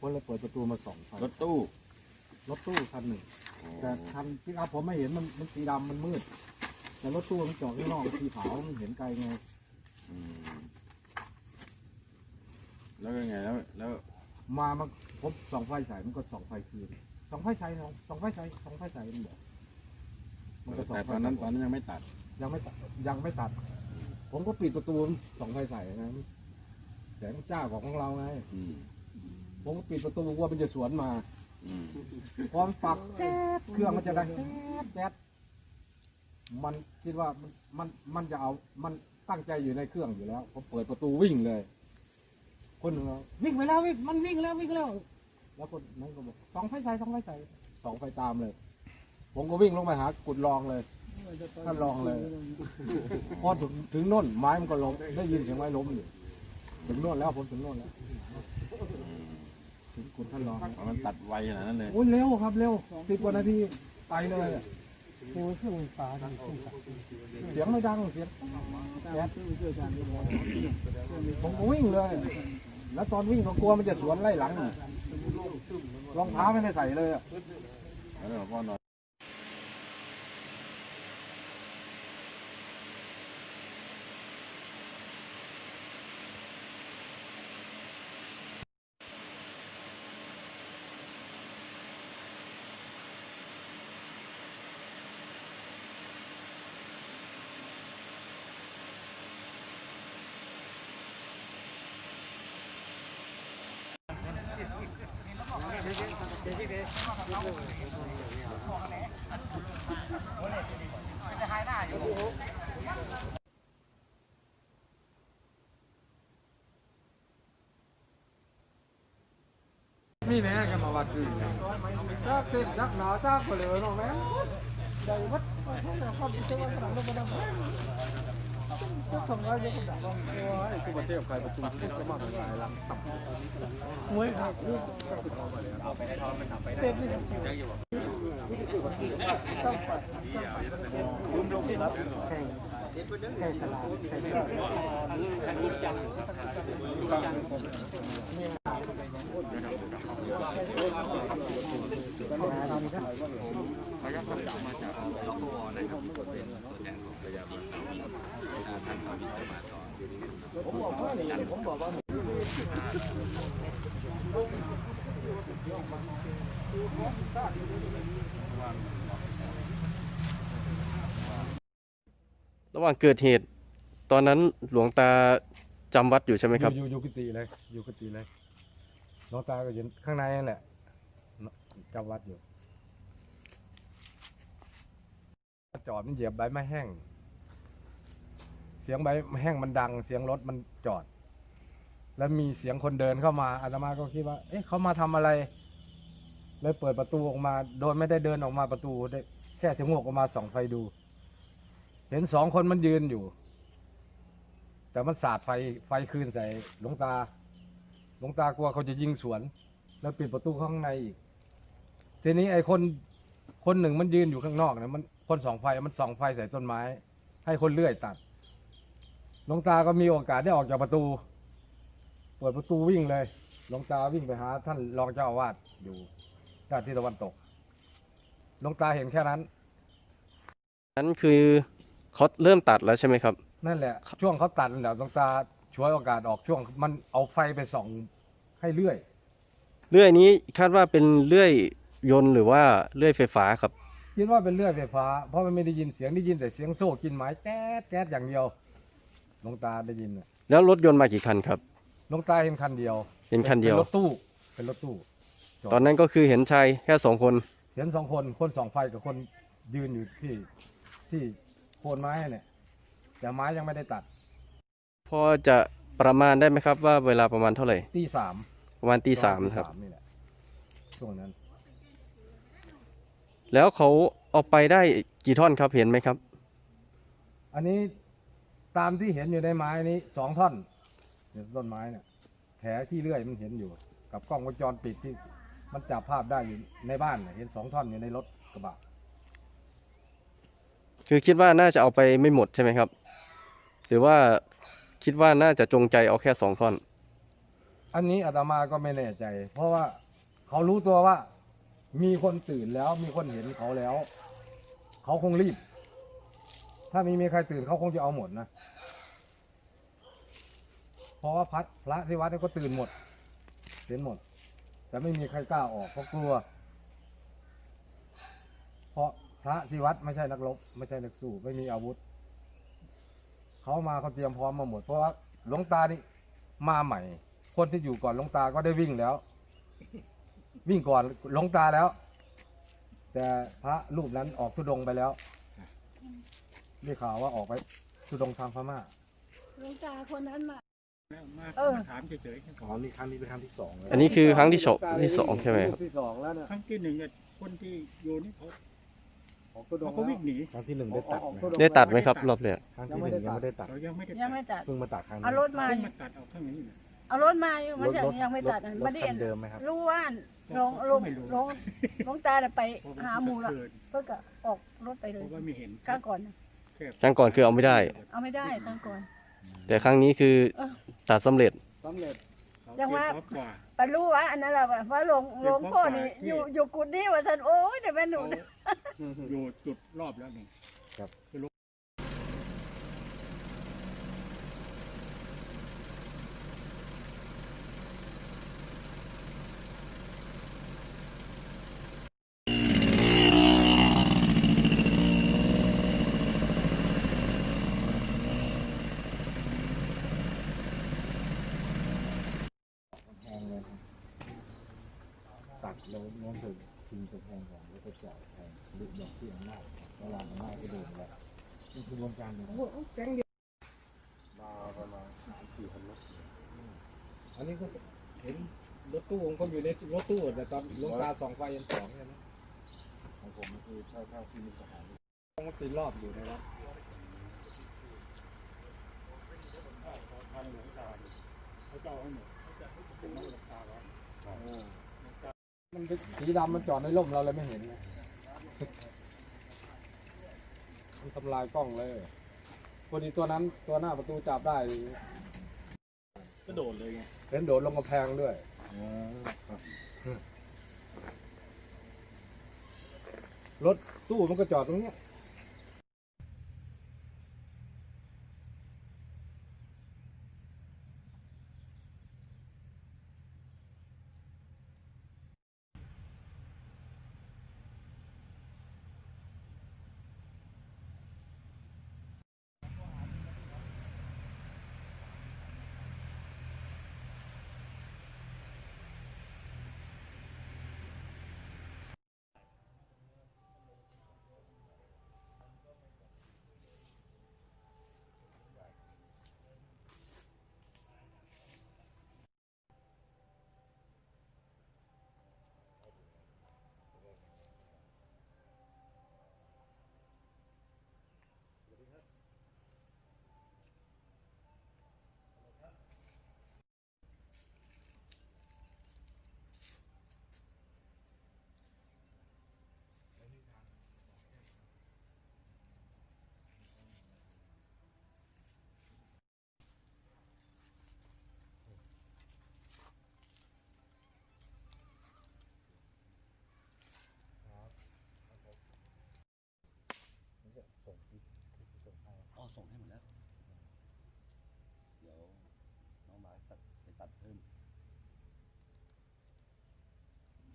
คนเลยเปิดประตูมาส่องไฟรถตู้รถตู้คันหนึ่งแต่คันที่อัพผมไม่เห็นมันมันสีดำมันมืด แต่รถตู้มันจอดข้างนอกสีขาวมันเห็นไกลไงอืมแล้วเป็นไงแล้วแล้วมามันผมส่องไฟใส่มันก็ส่องไฟคืนส่องไฟใส่ส่องส่องไฟใส่ส่องไฟใส่มันบอกมันก็ส่องแต่ไฟตอนนั้นตใส่อนนั้นยังไม่ตัดยังไม่ตัดยังไม่ตัด ผมก็ปิดประตูส่องไฟใส่นะแสงจ้าของเราไง อืม ผมก็ปิดประตูกลัว่ามันจะสวนมาอืมพอมันปักแจ๊ดเครื่องมันจะดังแจ๊ดแจ๊ดมันคิดว่ามันมันมันจะเอามันตั้งใจอยู่ในเครื่องอยู่แล้วผมเปิดประตูวิ่งเลย คนหนึ่งบอกวิ่งไปแล้ววิ่งมันวิ่งแล้ววิ่งแล้ว แล้วคนนั้นก็บอกสองไฟใส่สองไฟใส่สองไฟตามเลย ผมก็วิ่งลงไปหากุดลองเลย ท่านลองเลย พอถึงถึงโน่นไม้มันก็ล้มได้ยินเสียงไม้ล้มอยู่ถึงโน่นแล้วผมถึงโน่นแล้ว ถึงกุดท่านลองแล้วเพราะมันตัดไวขนาดนั้นเลย โอ้ยเร็วครับเร็วสิบกว่านาทีไปเลยอะโอ้เครื่องไฟฟ้าดังเครื่องจักรเสียงไม่ดังเสียงแก๊สเครื่องเชื่อการเรียบร้อยผมก็วิ่งเลย แล้วตอนวิ่งก็กลัวมันจะสวนไล่หลังอะรองเท้าไม่ได้ใส่เลยอะ แล้วหลวงพ่อนอน มีแม่กันมาวัดอื่นจักเต้นจักหนาจักเปลือน้องแม่ได้วัดเขาเป็นเจ้าขนาดนั้นก็ได้ก็ทำได้ เยอะขนาดนั้นว่าไอ้ทุกประเทศใครประชุมที่ก็มาเป็นรายลังตับมวยครั บเต้นนี่แข่งฉลาดแข่งลูกจันทร์ลูกจันทร์ระหว่างเกิดเหตุ ตอนนั้นหลวงตาจำวัดอยู่ใช่ไหมครับ อยู่อยู่กุฏิเลย อยู่กุฏิเลยน้องตาก็อยู่ข้างในนั่นแหละจำวัดอยู่ จอดมันเหยียบใบไม้แห้ง เสียงใบแห้งมันดัง เสียงรถมันจอด แล้วมีเสียงคนเดินเข้ามาอาตมาก็คิดว่า เอ๊ะเขามาทำอะไรเลยเปิดประตูออกมา โดยไม่ได้เดินออกมาประตูได้แค่จะงกออกมาส่องไฟดู เห็นสองคนมันยืนอยู่ แต่มันสาดไฟไฟคืนใส่หลวงตาหลวงตากลัวเขาจะยิงสวน แล้วปิดประตูข้างในอีกทีนี้ไอ้คนคนหนึ่งมันยืนอยู่ข้างนอกนะมันคนส่องไฟมันส่องไฟใส่ต้นไม้ ให้คนเลื่อยตัด หลวงตาก็มีโอกาสได้ออกจากประตู เปิดประตูวิ่งเลยหลวงตาวิ่งไปหา ท่านรองเจ้าอาวาสอยู่ด้านทิศตะวันตกหลวงตาเห็นแค่นั้น นั้นคือเขาเริ่มตัดแล้วใช่ไหมครับ นั่นแหละ ช่วงเขาตัดนั่นแหละหลวงตาช่วยโอกาสออกช่วง มันเอาไฟไปส่องให้เลื่อย เลื่อยนี้คาดว่าเป็นเลื่อยยนต์หรือว่าเลื่อยไฟฟ้าครับ คิดว่าเป็นเลื่อยไฟฟ้า เพราะมันไม่ได้ยินเสียงได้ยินแต่เสียงโซ่กินไม้แก๊สแก๊สอย่างเดียว หลวงตาได้ยินน่ะแล้วรถยนต์มากี่คันครับ หลวงตาเห็นคันเดียวเห็นคันเดียว ป็รถตู้ เป็นรถตู้จอดตอนนั้นก็คือเห็นชายแค่สองคน เห็นสองคน คนสองไฟกับคนยืนอยู่ที่ที่โคนไม้เนี่ย แต่ไม้ยังไม่ได้ตัด พอจะประมาณได้ไหมครับว่าเวลาประมาณเท่าไหร่ ตีสามประมาณตีสามครับนี่แหละ ช่วงนั้น แล้วเขาเอาไปได้กี่ท่อนครับเห็นไหมครับ อันนี้ ตามที่เห็นอยู่ในไม้นี้สองท่อนเนี่ยต้นไม้เนี่ยแผลที่เลื่อยมันเห็นอยู่ กับกล้องวงจรปิดที่มันจับภาพได้อยู่ในบ้านเนี่ยเห็นสองท่อนอยู่ในรถกระบะคือคิดว่าน่าจะเอาไปไม่หมดใช่ไหมครับ หรือว่าคิดว่าน่าจะจงใจเอาแค่สองท่อน อันนี้อาตมาก็ไม่แน่ใจ เพราะว่าเขารู้ตัวว่า มีคนตื่นแล้วมีคนเห็นเขาแล้ว เขาคงรีบ ถ้ามีมีใครตื่นเขาคงจะเอาหมดนะ เพราะว่าพัดพระที่วัดเนี่ยก็ตื่นหมดเห็นหมด แต่ไม่มีใครกล้าออกเพราะกลัว เพราะพระที่วัดไม่ใช่นักรบไม่ใช่นักสู้ไม่มีอาวุธ เขามาเขาเตรียมพร้อมมาหมด เพราะว่าหลวงตานี่มาใหม่ คนที่อยู่ก่อนหลวงตาก็ได้วิ่งแล้ว วิ่งก่อนหลวงตาแล้ว แต่พระรูปนั้นออกทุดงไปแล้วได้ข่าวว่าออกไปทุดงทางพม่า หลวงตาคนนั้นมา แล้วมาเออ มาถามเฉยๆแค่อ๋อนี่ครั้งนี้เป็นครั้งที่สองเลยอันนี้คือครั้งที่สองที่สองใช่ไหมครับ ที่สองแล้วเนี่ยครั้งที่หนึ่งเนี่ยคนที่อยู่นี่เขาออกทุดงเขาค์ก็วิ่งหนีครั้งที่หนึ่งได้ตัดออกไหมทุงค์ได้ตัดไหมครับ รอบแรกครั้งที่หนึ่งยังไม่ได้ตัด เรายังไม่ได้ยังไม่ตัด เพิ่งมาตัดครั้งนี้เอารถมาเพิ่งอยู่มาตัดเอาข้างนี้เนี่ย เอารถมาอยู่มันยังยังไม่ตัดอะรไม่ถได้คันเดิมไหมครับรู้ว่าหลวงหลวงหลวงหลวงตาน่ะไปหาหมูละเกิดเพื่อก็ออกรถไปเลเพยราะว่าไม่เห็นก้างก่อนน่ะแค่ครั้งก่อนคือเอาไม่ได้ เอาไม่ได้ก้างก่อน แต่ครั้งนี้คือเออตัดสำเร็จ สำเร็จเขายังว่า เก็บกว่าไปรู้ว่าอันนั้นแหละว่าหลวงหลวงพ่อนี่อยู่อยู่กุฏิว่าฉันโอ้ยแต่แม่หนู เขาอยู่จุดรอบแล้วนี่แพ ตัดแล้วโน้มถึงทีจะแพงของแล้วก็จ่ายแพงหรืออย่างที่อำนาจเวลาอำนาจก็เดินแล้วนี่คือวงการเลยนะมาประมาณสามสี่พันรถอันนี้ก็เห็นรถตู้ผมก็อยู่ในรถตู้แต่ตอนลงตาสองไฟยันสองใช่ไหมของผมคือเท่าเท่าที่มีสถานีต้องมาตีรอบอยู่นะครับมัน เป็นสีดำมันจอดในร่มเราเลยไม่เห็นไงมันทำลายกล้องเลยพอดีตัวนั้นตัวหน้าประตูจับได้ ก็โดดเลยไงเห็นโดดลงกำแพงด้วย รถตู้มันก็จอดตรงเนี้ย